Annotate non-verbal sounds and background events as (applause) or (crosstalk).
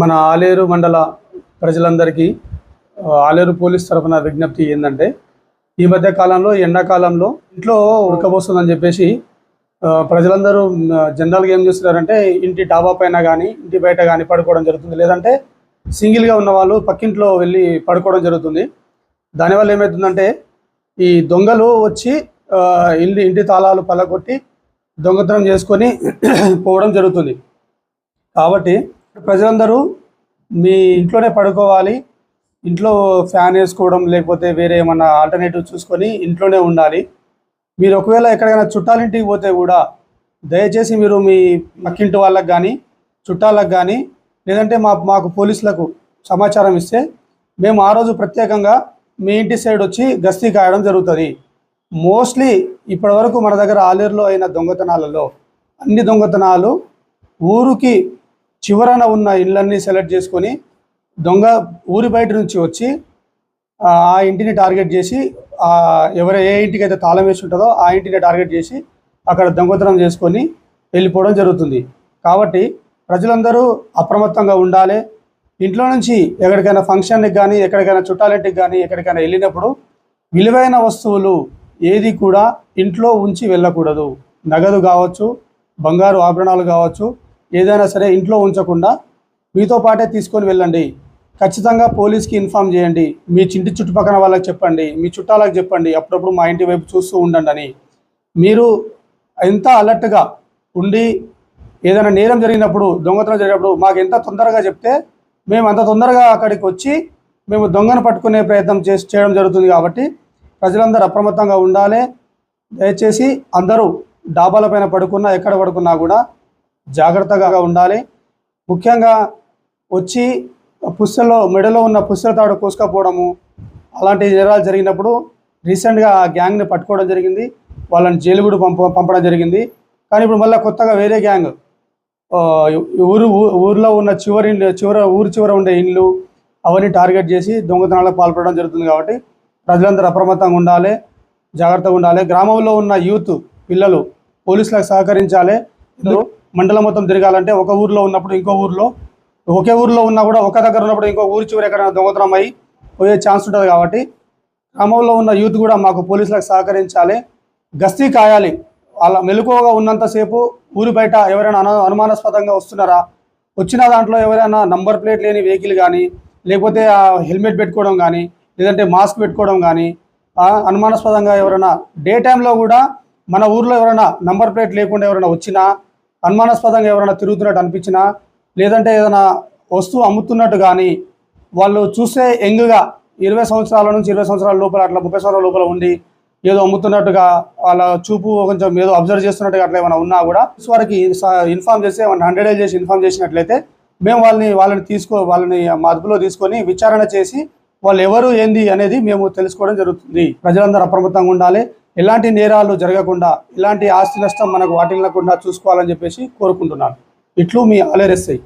మన ఆలేరు మండల ప్రజలందరికీ ఆలేరు పోలీస్ తరఫున విజ్ఞప్తి ఏంటంటే ఈ మధ్య కాలంలో ఎండాకాలంలో ఇంట్లో ఉడకబోస్తుందని చెప్పేసి ప్రజలందరూ జనరల్గా ఏం చేస్తున్నారంటే ఇంటి డాబా పైన కానీ ఇంటి బయట కానీ పడుకోవడం జరుగుతుంది. లేదంటే సింగిల్గా ఉన్న వాళ్ళు పక్కింట్లో వెళ్ళి పడుకోవడం జరుగుతుంది. దానివల్ల ఏమవుతుందంటే ఈ దొంగలు వచ్చి ఇల్లు ఇంటి తాళాలు పలగొట్టి దొంగతనం చేసుకొని (clears throat) పోవడం జరుగుతుంది. కాబట్టి ప్రజలందరూ మీ ఇంట్లోనే పడుకోవాలి ఇంట్లో ఫ్యాన్ వేసుకోవడం లేకపోతే వేరే ఏమన్నా ఆల్టర్నేటివ్ చూసుకొని ఇంట్లోనే ఉండాలి. మీరు ఒకవేళ ఎక్కడికైనా చుట్టాలింటికి పోతే కూడా దయచేసి మీరు మీ పక్కింటి వాళ్ళకి కానీ చుట్టాలకు కానీ లేదంటే మా మాకు పోలీసులకు సమాచారం ఇస్తే మేము ఆ రోజు ప్రత్యేకంగా మీ ఇంటి సైడ్ వచ్చి గస్తీ కాయడం జరుగుతుంది. మోస్ట్లీ ఇప్పటివరకు మన దగ్గర ఆలేరులో అయిన దొంగతనాలలో అన్ని దొంగతనాలు ఊరికి చివరన ఉన్న ఇళ్ళన్నీ సెలెక్ట్ చేసుకొని దొంగ ఊరి బయట నుంచి వచ్చి ఆ ఇంటిని టార్గెట్ చేసి ఎవరు ఏ ఇంటికి అయితే తాళం వేసి ఉంటుందో ఆ ఇంటిని టార్గెట్ చేసి అక్కడ దొంగతనం చేసుకొని వెళ్ళిపోవడం జరుగుతుంది. కాబట్టి ప్రజలందరూ అప్రమత్తంగా ఉండాలి. ఇంట్లో నుంచి ఎక్కడికైనా ఫంక్షన్కి కానీ ఎక్కడికైనా చుట్టాలింటికి కానీ ఎక్కడికైనా వెళ్ళినప్పుడు విలువైన వస్తువులు ఏది కూడా ఇంట్లో ఉంచి వెళ్ళకూడదు. నగదు కావచ్చు బంగారు ఆభరణాలు కావచ్చు ఏదైనా సరే ఇంట్లో ఉంచకుండా మీతో పాటే తీసుకొని వెళ్ళండి. ఖచ్చితంగా పోలీస్కి ఇన్ఫామ్ చేయండి. మీ చింటి చుట్టుపక్కల వాళ్ళకి చెప్పండి. మీ చుట్టాలకు చెప్పండి. అప్పుడప్పుడు మా ఇంటి వైపు చూస్తూ ఉండండి అని. మీరు ఎంత అలర్ట్గా ఉండి ఏదైనా నేరం జరిగినప్పుడు దొంగతనం జరిగినప్పుడు మాకు ఎంత తొందరగా చెప్తే మేము అంత తొందరగా అక్కడికి వచ్చి మేము దొంగను పట్టుకునే ప్రయత్నం చేసి చేయడం జరుగుతుంది కాబట్టి ప్రజలందరూ అప్రమత్తంగా ఉండాలి. దయచేసి అందరూ డాబాల పైన పడుకున్నా ఎక్కడ పడుకున్నా కూడా జాగ్రత్తగా ఉండాలి. ముఖ్యంగా వచ్చి పుస్తలో మెడలో ఉన్న పుస్తల తాడు కోసుకపోవడము అలాంటి నేరాలు జరిగినప్పుడు రీసెంట్గా ఆ గ్యాంగ్ని పట్టుకోవడం జరిగింది. వాళ్ళని జైలు కూడా పంప పంపడం జరిగింది. కానీ ఇప్పుడు మళ్ళీ కొత్తగా వేరే గ్యాంగ్ ఊరు ఊర్లో ఉన్న చివరి చివర ఊరు చివర ఉండే ఇండ్లు అవన్నీ టార్గెట్ చేసి దొంగతనాలకు పాల్పడడం జరుగుతుంది కాబట్టి ప్రజలందరూ అప్రమత్తంగా ఉండాలి జాగ్రత్తగా ఉండాలి. గ్రామంలో ఉన్న యూత్ పిల్లలు పోలీసులకు సహకరించాలి. ఇందులో మండలం మొత్తం తిరగాలంటే ఒక ఊర్లో ఉన్నప్పుడు ఇంకో ఊర్లో ఒకే ఊర్లో ఉన్నా కూడా ఒక దగ్గర ఉన్నప్పుడు ఇంకో ఊరి చివరి ఎక్కడైనా దొంగతనం అయ్యి పోయే ఛాన్స్ ఉంటుంది కాబట్టి గ్రామంలో ఉన్న యూత్ కూడా మాకు పోలీసులకు సహకరించాలి. గస్తీ కాయాలి. వాళ్ళ మెలకువగా ఉన్నంతసేపు ఊరి బయట ఎవరైనా అను అనుమానాస్పదంగా వస్తున్నారా? వచ్చిన దాంట్లో ఎవరైనా నంబర్ ప్లేట్ లేని వెహికల్ కానీ లేకపోతే హెల్మెట్ పెట్టుకోవడం కానీ లేదంటే మాస్క్ పెట్టుకోవడం కానీ అనుమానాస్పదంగా ఎవరైనా డే టైంలో కూడా మన ఊర్లో ఎవరైనా నంబర్ ప్లేట్ లేకుండా ఎవరైనా వచ్చినా అనుమానాస్పదంగా ఎవరైనా తిరుగుతున్నట్టు అనిపించినా లేదంటే ఏదైనా వస్తువు అమ్ముతున్నట్టు కానీ వాళ్ళు చూస్తే యంగ్గా ఇరవై సంవత్సరాల నుంచి ఇరవై సంవత్సరాల లోపల అట్లా ముప్పై సంవత్సరాల లోపల ఉండి ఏదో అమ్ముతున్నట్టుగా వాళ్ళ చూపు కొంచెం ఏదో అబ్జర్వ్ చేస్తున్నట్టుగా అట్లా ఏమైనా ఉన్నా కూడా వారికి ఇన్ఫామ్ చేసి ఏమైనా హండ్రెడ్ చేసి ఇన్ఫామ్ చేసినట్లయితే మేము వాళ్ళని వాళ్ళని తీసుకో వాళ్ళని మా అదుపులో తీసుకొని విచారణ చేసి వాళ్ళు ఎవరు ఏంది అనేది మేము తెలుసుకోవడం జరుగుతుంది. ప్రజలందరూ అప్రమత్తంగా ఉండాలి. ఎలాంటి నేరాలు జరగకుండా ఎలాంటి ఆస్తి నష్టం మనకు వాటిల్లకుండా చూసుకోవాలని చెప్పేసి కోరుకుంటున్నాను. ఇట్లు మీ ఆలేరెస్ఐ